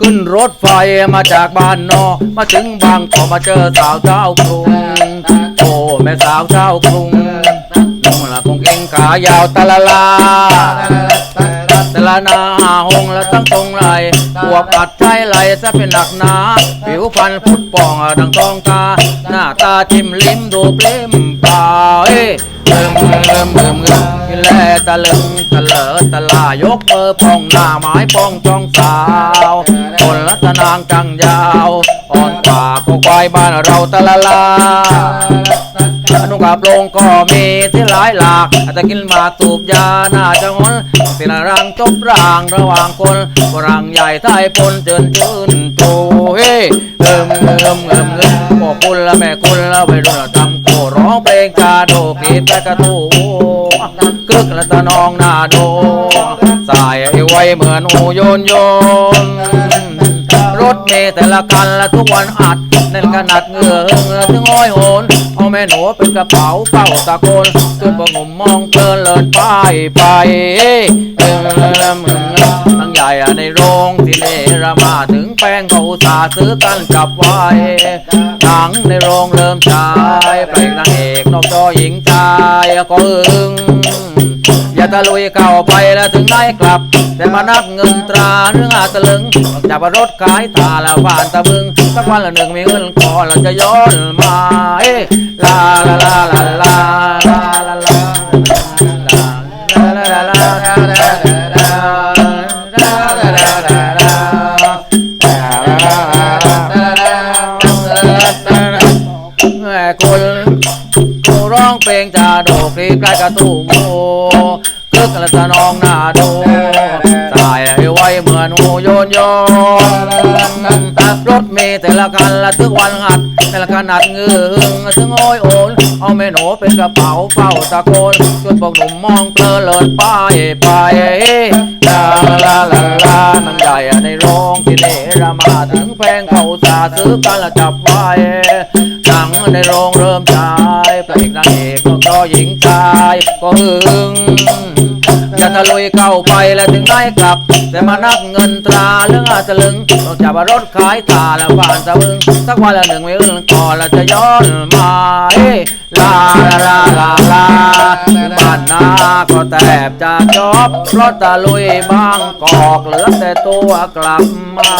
ขึ้นรถไฟมาจากบ้านนอกมาถึงบางกอมาเจอสาวเจ้ากรุงโอ้แม่สาวเจ้ากรุงนุ่งละคงเก่งขายาวตะละลา ละนาหงละตั้งตรงไหลหัวปัดใช้ไหลซะเป็นหนักหนา ผิวพรรณพุดป่องดังทองตา หน้าตาจิ้มลิ้มดูเปล่มปาเอ้ยเอิมเอิมเอิมเอิมกินแลตะลึงตะเลอตะลายกเบอร์พองหน้าไม้ปองจองสาวคนละตะนางจังยาว อ่อนกว่าก็ควายบ้านเราตะละลา นุ่งกับลงก็มีที่หลายหลากแต่กินมาตูบยาน่าจะงอนสินารังจบร่างระหว่างคนฝรั่งใหญ่ไทยปนเจินจืนโตเฮ้เอิมเอิมเอิมเอิมพ่อคุณละแม่คุณละไปรุ่นละทำโกร้องเพลงกาโดกีบและกระตูกึกและตะนองหน้าโดสายไอไว้เหมือนอูโยนโยน เมแต่ละคันละทุกวันอัดแน่นขนาดเหงื่อเหงื่อถึงอ้อยโหนเอาแม่หนูเป็นกระเป๋าเป้าตะโกนจนพวกหนุ่มมองเพลินเลินไปไปเอ้ยเอิมเอิมเอิมทั้งใหญ่ในโรงที่เนรมาถึงแป้งเขาอุตส่าซื้อกันกลับไว้หนังในโรงเริ่มฉายเพลงนางเอกนอกจอหญิงชายก็อึ้งอ ตะลุยเข้าไปแล้วถึงได้กลับ แต่มานับเงินตราเรื่องอาตะลึงจับรถขายตาแล้วผ่านตะบึงสักวันละหนึ่งมีเงินพอเราจะย้อนมาเอ้ลาลาลาลาลาลาลาลาลาลาลาลาแม่คนกูร้องเพลงจาโดกรีใกล้กระตูโกกึกละตะนองหน้าโดสายให้ไวเหมือนหูโยนโยนรถเมล์แต่ละคันละทุกวันหัดแต่ละขนาดเงือหึงถึงโอยโอนเอาแม่หนูเป็นกระเป๋าเฝ้าตะโกนจนพวกหนุ่มมองเพลินเลินไปไปลาลาลาลานางใหญ่ในโรงที่เนรมาถึงแพงเขาสาซื้อกันละจับไว้ หนังในโรงเริ่มฉายพระเอกนางเอกนกจอหญิงชายก็หึงอย่าตะลุยเข้าไปแล้วถึงได้กลับ แต่มานับเงินตราเรื่องอาจจะลึงต้องจับรถขายตาแล้วผ่านตะบึงสักวันละหนึ่งไมีเงินก่อนแล้วจะย้อนมาเอ้ลาลาลาลาบ้านนาก็แทบจะจบเพราะตะลุยบางกอกเหลือแต่ตัวกลับมา